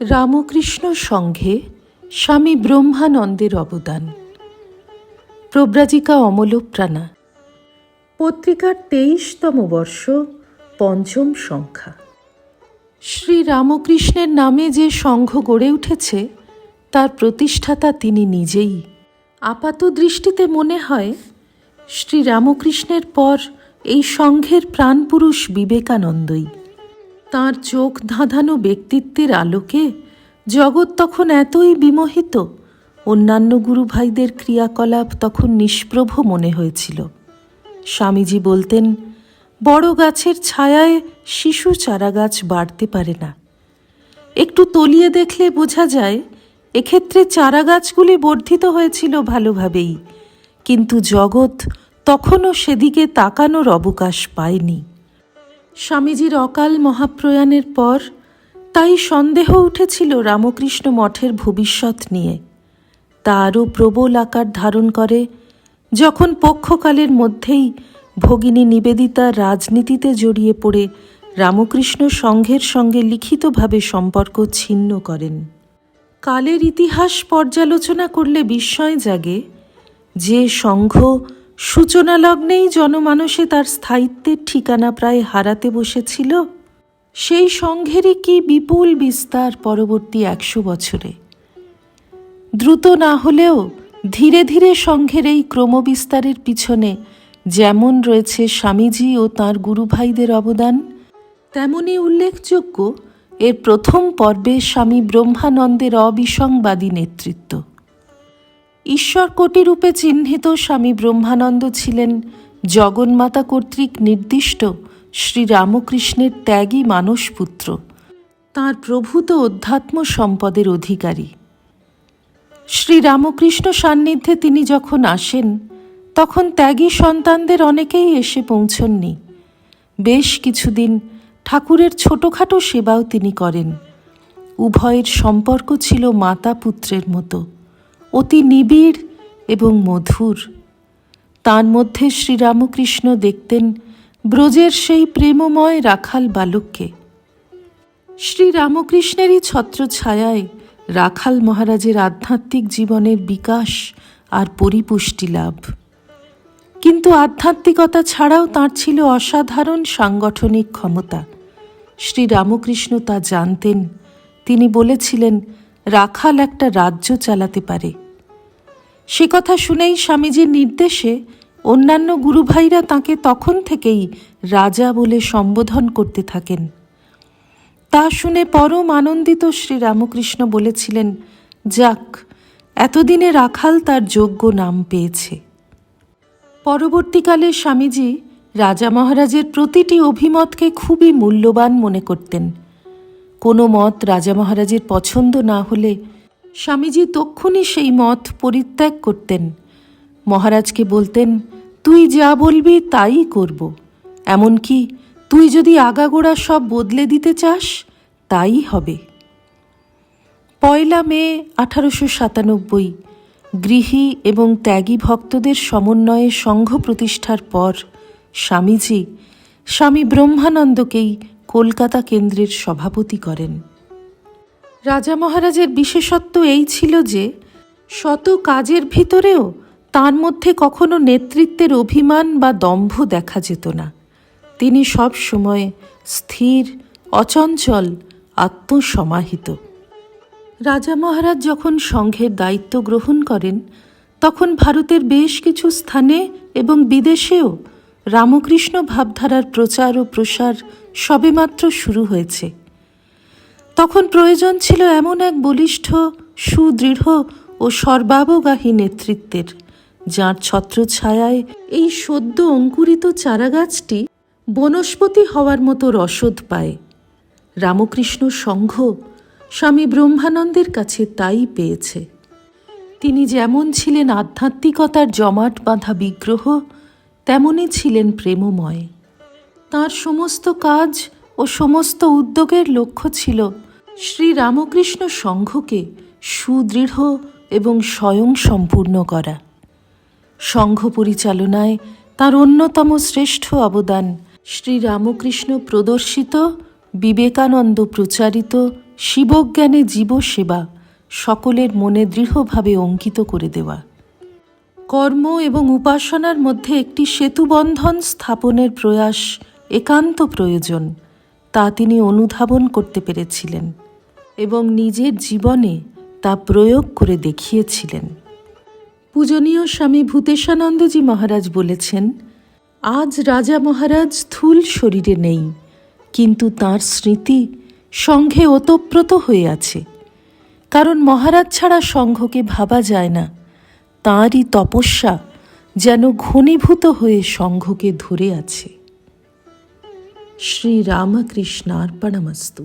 রামকৃষ্ণ সংঘে স্বামী ব্রহ্মানন্দের অবদান। প্রব্রাজিকা অমলপ্রাণা। পত্রিকার তেইশতম বর্ষ, পঞ্চম সংখ্যা। শ্রী রামকৃষ্ণের নামে যে সংঘ গড়ে উঠেছে, তার প্রতিষ্ঠাতা তিনি নিজেই। আপাত দৃষ্টিতে মনে হয়, শ্রী রামকৃষ্ণের পর এই সংঘের প্রাণপুরুষ বিবেকানন্দই। তার চোখ ধাঁধানো ব্যক্তিত্বের আলোকে জগৎ তখন এতই বিমোহিত, অন্যান্য গুরু ভাইদের ক্রিয়াকলাপ তখন নিষ্প্রভ মনে হয়েছিল। স্বামীজি বলতেন, বড় গাছের ছায়ায় শিশু চারাগাছ বাড়তে পারে না। একটু তলিয়ে দেখলে বোঝা যায়, এক্ষেত্রে চারাগাছগুলি বর্ধিত হয়েছিল ভালোভাবেই, কিন্তু জগৎ তখনও সেদিকে তাকানোর অবকাশ পায়নি। স্বামীজির অকাল মহাপ্রয়াণের পর তাই সন্দেহ উঠেছিল রামকৃষ্ণ মঠের ভবিষ্যৎ নিয়ে। তা আরও প্রবল আকার ধারণ করে যখন পক্ষকালের মধ্যেই ভগিনী নিবেদিতা রাজনীতিতে জড়িয়ে পড়ে রামকৃষ্ণ সংঘের সঙ্গে লিখিতভাবে সম্পর্ক ছিন্ন করেন। কালের ইতিহাস পর্যালোচনা করলে বিস্ময় জাগে যে সংঘ সূচনা লগ্নেই জনমানসে তার স্থায়িত্বের ঠিকানা প্রায় হারাতে বসেছিল, সেই সংঘেরই কি বিপুল বিস্তার পরবর্তী একশো বছরে। দ্রুত না হলেও ধীরে ধীরে সংঘের এই ক্রমবিস্তারের পিছনে যেমন রয়েছে স্বামীজি ও তাঁর গুরু ভাইদের অবদান, তেমনি উল্লেখযোগ্য এর প্রথম পর্বে স্বামী ব্রহ্মানন্দের অবিসংবাদী নেতৃত্ব। ঈশ্বর কোটিরূপে চিহ্নিত স্বামী ব্রহ্মানন্দ ছিলেন জগন্মাতা কর্তৃক নির্দিষ্ট শ্রী রামকৃষ্ণের ত্যাগী মানসপুত্র, তাঁর প্রভূত অধ্যাত্ম সম্পদের অধিকারী। শ্রী রামকৃষ্ণ সান্নিধ্যে তিনি যখন আসেন, তখন ত্যাগী সন্তানদের অনেকেই এসে পৌঁছননি। বেশ কিছুদিন ঠাকুরের ছোটোখাটো সেবাও তিনি করেন। উভয়ের সম্পর্ক ছিল মাতা পুত্রের মতো। অতি নিবিড় এবং মধুর। তার মধ্যে শ্রীরামকৃষ্ণ দেখতেন ব্রজের সেই প্রেমময় রাখাল বালককে। শ্রীরামকৃষ্ণেরই ছত্রছায়ায় রাখাল মহারাজের আধ্যাত্মিক জীবনের বিকাশ আর পরিপুষ্টি লাভ। কিন্তু আধ্যাত্মিকতা ছাড়াও তাঁর ছিল অসাধারণ সাংগঠনিক ক্ষমতা। শ্রী রামকৃষ্ণ তা জানতেন, তিনি বলেছিলেন রাখাল একটা রাজ্য চালাতে পারে। সে কথা শুনেই স্বামীজির নির্দেশে অন্যান্য গুরুভাইরা তাকে তখন থেকেই রাজা বলে সম্বোধন করতে থাকেন। তা শুনে পরম আনন্দিত শ্রী রামকৃষ্ণ বলেছিলেন, যাক, এতদিনে রাখাল তার যোগ্য নাম পেয়েছে। পরবর্তীকালে স্বামীজি রাজা মহারাজের প্রতিটি অভিমতকে খুবই মূল্যবান মনে করতেন। কোনো মত রাজা মহারাজের পছন্দ না হলে স্বামীজি তক্ষুনি সেই মত পরিত্যাগ করতেন। মহারাজকে বলতেন, তুই যা বলবি তাই করব। এমনকি তুই যদি আগাগোড়া সব বদলে দিতে চাস, তাই হবে। পয়লা মে আঠারোশো সাতানব্বই, গৃহী এবং ত্যাগী ভক্তদের সমন্বয়ে সংঘ প্রতিষ্ঠার পর স্বামীজি স্বামী ব্রহ্মানন্দকেই কলকাতা কেন্দ্রের সভাপতি করেন। রাজা মহারাজের বিশেষত্ব এই ছিল যে, শত কাজের ভিতরেও তার মধ্যে কখনো নেতৃত্বের অভিমান বা দম্ভ দেখা যেত না। তিনি সব সময় স্থির, অচঞ্চল, আত্মসমাহিত। রাজা মহারাজ যখন সংঘের দায়িত্ব গ্রহণ করেন, তখন ভারতের বেশ কিছু স্থানে এবং বিদেশেও রামকৃষ্ণ ভাবধারার প্রচার ও প্রসার সবেমাত্র শুরু হয়েছে। তখন প্রয়োজন ছিল এমন এক বলিষ্ঠ, সুদৃঢ় ও সর্বাবগাহী নেতৃত্বের, যাঁর ছত্রছায়ায় এই সদ্য অঙ্কুরিত চারাগাছটি বনস্পতি হওয়ার মতো রসদ পায়। রামকৃষ্ণ সংঘ স্বামী ব্রহ্মানন্দের কাছে তাই পেয়েছে। তিনি যেমন ছিলেন আধ্যাত্মিকতার জমাট বাঁধা বিগ্রহ তেমনই ছিলেন প্রেমময়। তার সমস্ত কাজ ও সমস্ত উদ্যোগের লক্ষ্য ছিল শ্রী রামকৃষ্ণ সংঘকে সুদৃঢ় এবং স্বয়ং সম্পূর্ণ করা। সংঘ পরিচালনায় তার অন্যতম শ্রেষ্ঠ অবদান শ্রী রামকৃষ্ণ প্রদর্শিত বিবেকানন্দ প্রচারিত শিবজ্ঞানে জীবসেবা সকলের মনে দৃঢ়ভাবে অঙ্কিত করে দেওয়া। কর্ম এবং উপাসনার মধ্যে একটি সেতুবন্ধন স্থাপনের প্রয়াস একান্ত প্রয়োজন, তা তিনি অনুধাবন করতে পেরেছিলেন এবং নিজের জীবনে তা প্রয়োগ করে দেখিয়েছিলেন। পূজনীয় স্বামী ভূতেশানন্দজি মহারাজ বলেছেন, আজ রাজা মহারাজ স্থূল শরীরে নেই, কিন্তু তার স্মৃতি সংঘে ওতপ্রত হয়ে আছে। কারণ মহারাজ ছাড়া সংঘকে ভাবা যায় না, তাঁরই তপস্যা যেন ঘনীভূত হয়ে সংঘকে ধরে আছে। শ্রী রামকৃষ্ণার্পণমস্তু